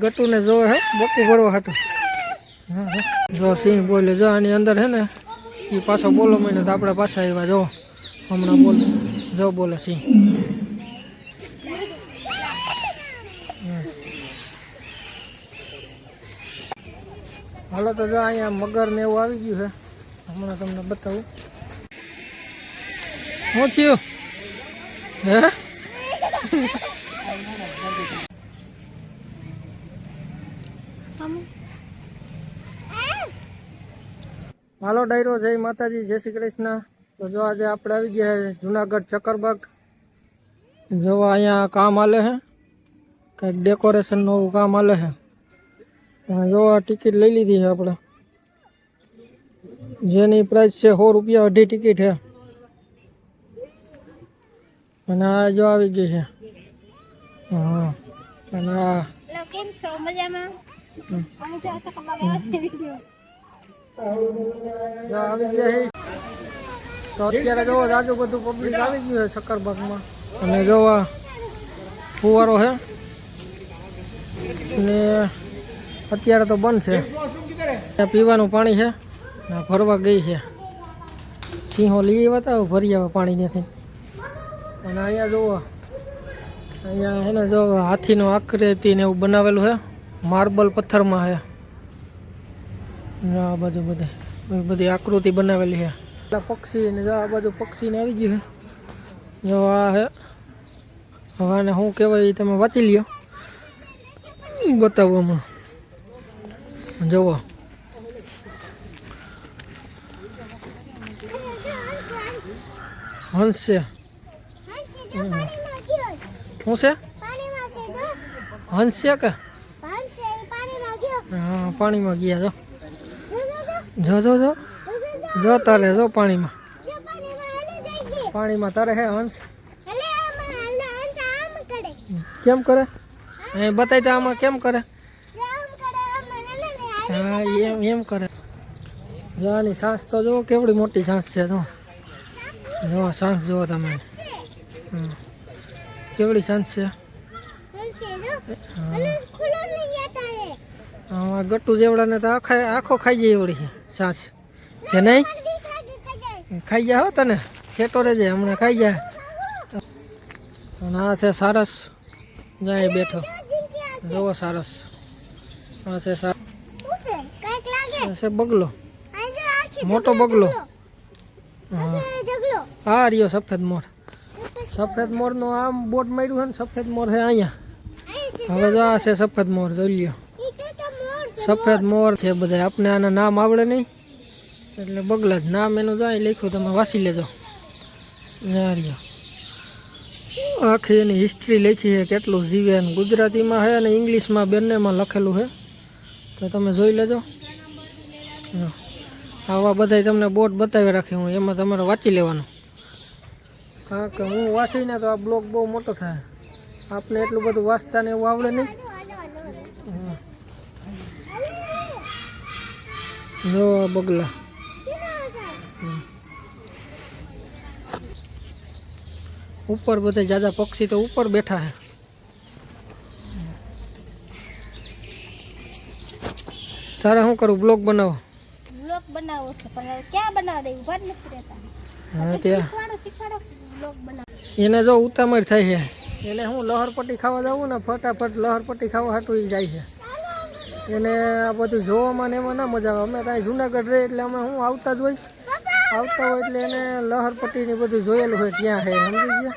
ગટુને જોવે હે? બકુ ભરવા હતો. જો સિંહ બોલે, જો આની અંદર હે ને એ પાછો બોલો મહિને તો આપણે પાછા આવ્યા, જો. હમણાં બોલ, જો બોલે સિંહ. હાલો તો જો અહીંયા મગર ને એવું આવી ગયું છે હમણાં તમને બતાવું. શું થયું? હે? હાલો ડાયરો જય માતાજી જય શ્રી કૃષ્ણ. તો જો આજે આપણે આવી ગયા છે જુનાગઢ ચક્કરબાગ. જો અહીંયા કામ હાલે છે. કંઈક ડેકોરેશન નવું કામ હાલે છે. જો આ ટિકિટ લઈ લીધી છે આપણે. જેની પ્રાઇસ છે સો રૂપિયા અઢી ટિકિટ છે. અને આ જો આવી ગઈ છે. હા અને આ કેમ છો? મજામાં? આવી ગયા તો અત્યારે જોવો આજુ બધું પબ્લિક આવી ગયું છે શક્કરબાગમાં અને જોવા ફુવારો છે ને અત્યારે તો બંધ છે. ત્યાં પીવાનું પાણી છે ને ફરવા ગઈ છે સિંહો લઈ આવ્યા હતા ભરી આવે પાણી નથી અને અહીંયા જોવો અહીંયા એને જો હાથીનો આકૃતિ ને એવું બનાવેલું છે માર્બલ પથ્થરમાં છે આ બાજુ બધા. બધી આકૃતિ બનાવેલી છે. પક્ષી ને આ બાજુ પક્ષીને આવી ગયું છે. જો આ હે. હવે આને શું કહેવાય તમે વાંચી લ્યો. બતાવો હમણાં. જુઓ. હંસ. છે શું છે? હંસ છે કે હા પાણીમાં ગયા જો જો જો જો. જો તરે જો પાણીમાં. પાણીમાં તરે હે હંસ? કેમ કરે? એ બતાવી દે આમાં કેમ કરે? હા એમ એમ કરે. જો આની સાંસ તો જુઓ કેવડી મોટી સાંસ છે જો જો સાંસ જુઓ તમે. કેવડી સાંસ છે? આમાં ગટ્ટુ જેવડાને તો આખા આખો ખાઈ જાય એવડી છે. સાંસ કે નહીં? ખાઈ જાય હો તને? સેટો રહેજે હમણાં ખાઈ જાય અને આ છે સારસ. જાય બેઠો. જોવો સારસ. આ છે સા- આ છે બગલો. મોટો બગલો. હા રહ્યો સફેદ મોર. સફેદ મોરનું આમ બોટ માર્યું છે ને સફેદ મોર છે અહીંયા. હવે જો આ છે સફેદ મોર જોઈ લ્યો. સફેદ મોર છે બધા. આપણે આના નામ આવડે નહીં? એટલે બગલા જ નામ એનું જાય, લખ્યું તમે વાંચી લેજો. આખી એની હિસ્ટ્રી લખી છે, કેટલું જીવે અને ગુજરાતીમાં છે અને ઇંગ્લિશમાં બંનેમાં લખેલું છે. તો તમે જોઈ લેજો. આવા બધા તમને બોટ બતાવી રાખી હું, એમાં તમારે વાંચી લેવાનું. કારણ કે હું વાંચીને તો આ બ્લોગ બહુ મોટો થાય. આપણે એટલું બધું વાંચતા ને એવું આવડે નહીં હા. આ બગલા. ઉપર બધે જાદા પક્ષી તો ઉપર બેઠા હે. તારે શું કરું? બ્લોગ બનાવો. બ્લોગ બનાવો છે પણ ક્યાં બનાવવા દે? ઊભા જ નથી રહેતા. હા ત્યાં. શીખવાડો શીખવાડો. બ્લોગ બનાવો. એને જો ઉતામળ થાય છે. એટલે હું લહરપટ્ટી ખાવા જાઉં ને ફટાફટ લહરપટ્ટી ખાવા હાટું જાય છે. એને આ બધું જોવામાં ને એમાં ના મજા આવે. અમે ત્યાં જુનાગઢ રહે એટલે અમે હું આવતા જ હોય. આવતા હોય એટલે એને લહરપટ્ટી ને બધું જોયેલું હોય ત્યાં છે, સમજી ગયા?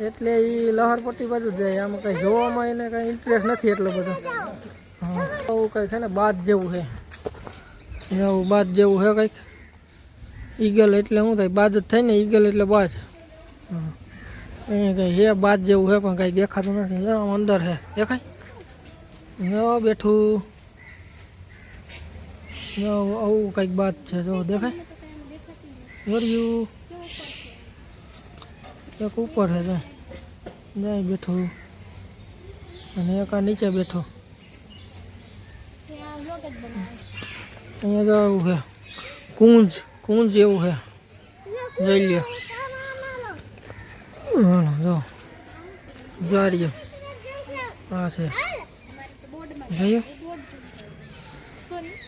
એટલે એ લહરપટ્ટી બાજુ જાય. આમ કંઈ જોવામાં એને કંઈ ઇન્ટરેસ્ટ નથી એટલો બધો. હા. આવું કંઈક છે ને, બાદ જેવું છે. એવું બાદ જેવું છે કંઈક. ઈગલ એટલે શું થાય? બાદ જ થાય ને, ઈગલ એટલે બાજ અહીંયા કંઈ હે બાદ જેવું છે, પણ કંઈ દેખાતું નથી. અંદર છે. દેખાય? જો બેઠું. જો આવું કંઈક બાદ છે, જો દેખાય. વર્યું. એક ઉપર છે જાય બેઠું. અને એક આ નીચે બેઠો. અહીંયા જો આવું છે. કુંજ કુંજ એવું છે. જોઈ લ્યો. હાલો જો. જો હા છે. બોર્ડમાં જોયું બોર્ડ સોરી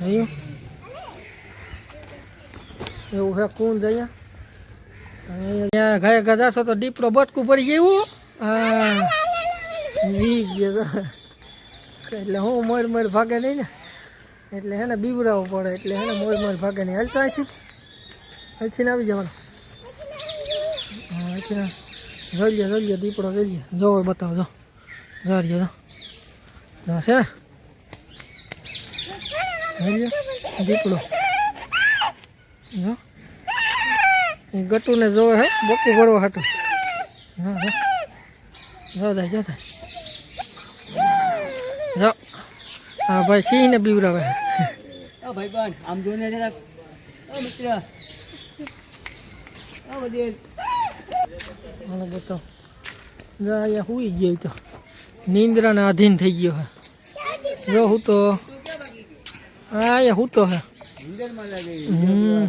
જોયું એવું છે કુંજ અહીંયા અને અહીંયા ઘરે ગજાશો તો દીપડો બટકું પડી ગયું હા વી ગયો એટલે હું મોર મોર ભાગે નહીં ને, એટલે હે ને બીવડાવવું પડે, એટલે હે ને મોર મોર ભાગે નહીં. હાલતો અહીંથી અહીંથી ને આવી જવાનું. હા, અહીંથી ને. જોઈ લે જોઈ લે દીપડો જોઈ લે જોવો બતાવો, જો. લે જો. જો છે દીપડો. જો. ગટુને જોવે હે, બકુ ભરવો હાટું. હા જો. જાય જો જાય જો. હા ભાઈ સિંહને બીવડાવે ભાઈ ભાઈબંધ આમ જોઈને જરા મિત્ર. મને બતાવો જો અહીંયા હુઈ ગયો તો નિંદ્રાના આધીન થઈ ગયો હે જો હું તો હા અહીંયા હું તો હે નીંદરમાં લાગે હમ.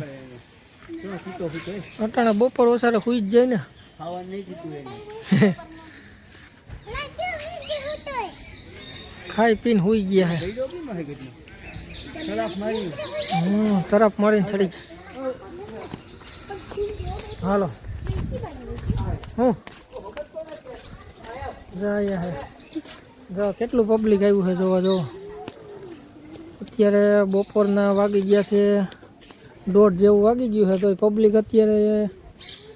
તો સૂતો સૂતો એ. અટાણા બપોર ઓસારે હુઈ જ જાય ને. ખાવાનું નહીં દીધું એને ખાઈ પીને હુઈ ગયા હે. દઈ દો બી મારે કેટલું તરફ મારી હમ, તરફ મળીને ચડી ગયા. હાલો. હું? જો અહીંયા હે. જો કેટલું પબ્લિક આવ્યું છે, જોવા જો અત્યારે બપોરના વાગી ગયા છે, દોઢ જેવું વાગી ગયું છે તો પબ્લિક અત્યારે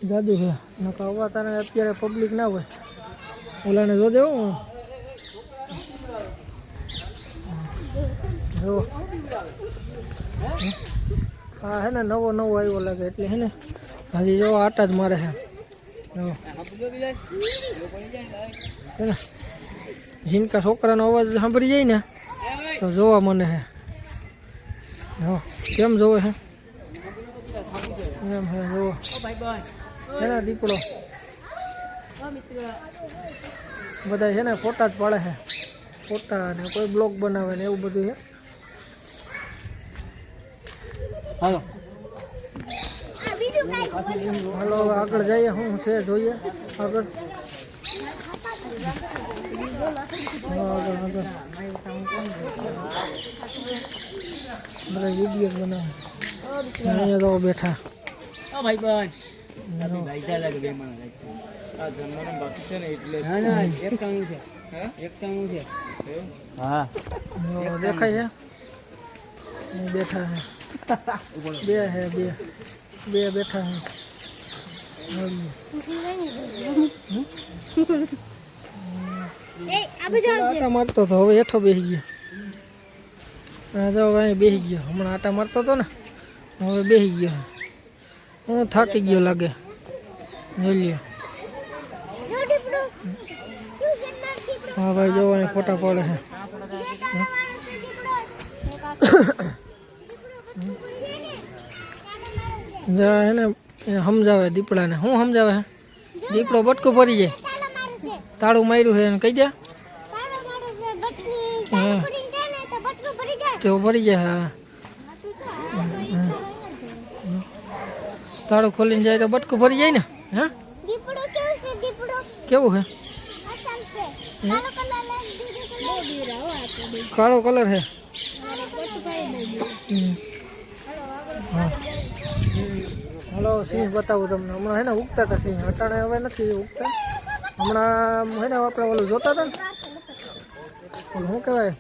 જાદુ છે. નકા અવા તારે અત્યારે પબ્લિક ના હોય. ઓલાને જો દેવું જો. હા હે ને નવો નવો આવ્યો લાગે, એટલે હે ને. હજી જો આટા જ મારે છે. જીનકા છોકરાનો અવાજ સાંભળી જાય ને, તો જોવા મને હે. જો, કેમ જોવે હે? એમ હે, જોવો. એના હે દીપડો. બધા છે ને ફોટા જ પાડે છે ફોટા ને કોઈ બ્લોગ બનાવે ને એવું બધું છે હાલો. હાલો હવે આગળ જઈએ શું છે જોઈએ? આગળ. આગળ આગળ. બધા વીડિયો બનાવે અહીંયા તો બેઠા. દેખાય છે? બેઠા છે. બે હે બે. બે બેઠા છે એ આ બાજુ આવજે આટા મારતો હતો હવે હેઠો બેસી ગયો હા તો હવે અહીં બેસી ગયો હમણાં આટા મારતો હતો ને હવે બેસી ગયો હું। થાકી ગયો લાગે। જોઈ લ્યો। હા ભાઈ જોવો અહીં ફોટા પડે છે એને સમજાવે દીપડાને. શું સમજાવે? દીપડો બટકું ભરી જાય. તાળું માર્યું છે એને કહી દે. તો ભરી જાય, હા. તાળું ખોલીને જાય તો બટકું ભરી જાય ને, હે? કેવું છે? કાળો કલર છે હમ. હા. હાલો સિંહ બતાવું તમને. હમણાં હે ને ઉગતા હતા સિંહ. અટાણે હવે નથી ઉગતા. હમણાં હે ને આપણે ઓલું જોતા હતા ને? શું કહેવાય?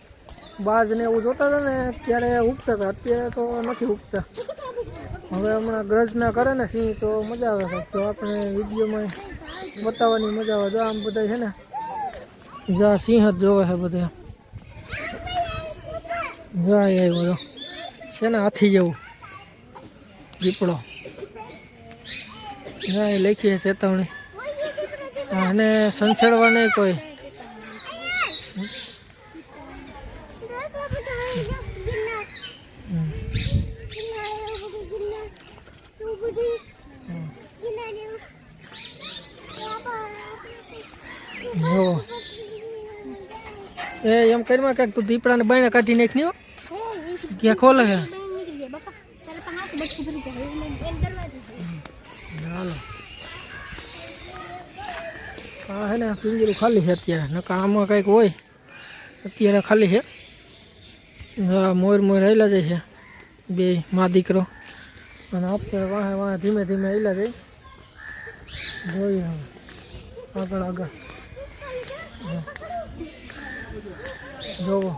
બાજ ને એવું જોતા હતા ને, ત્યારે ઉગતા હતા અત્યારે તો નથી ઉગતા. હવે હમણાં ગ્રજ ના કરે ને સિંહ તો મજા આવે છે. તો આપણે વિડીયોમાં બતાવવાની મજા આવે. જો આમ બધા છે ને, જા સિંહ જ જોવે છે બધા જાય આવ્યો છે ને હાથી જેવું. દીપડો. ના એ લખી ચેતવણી. અને સંસેડવા નહીં કોઈ. એ એમ કરીમાં કાંઈક તું દીપડાને બાયણે કાઢી નાખ ન્યો ક્યાં ખોલે છે? હાલો હા હે ને પિંજરું ખાલી છે અત્યારે. નકા આમાં કંઈક હોય, અત્યારે ખાલી છે. મોર મોર હેલા જાય છે, બે મા દીકરો. અને અત્યારે વાહે વાહે ધીમે ધીમે હેલા જાય. જોઈએ આગળ આગળ. જોવો.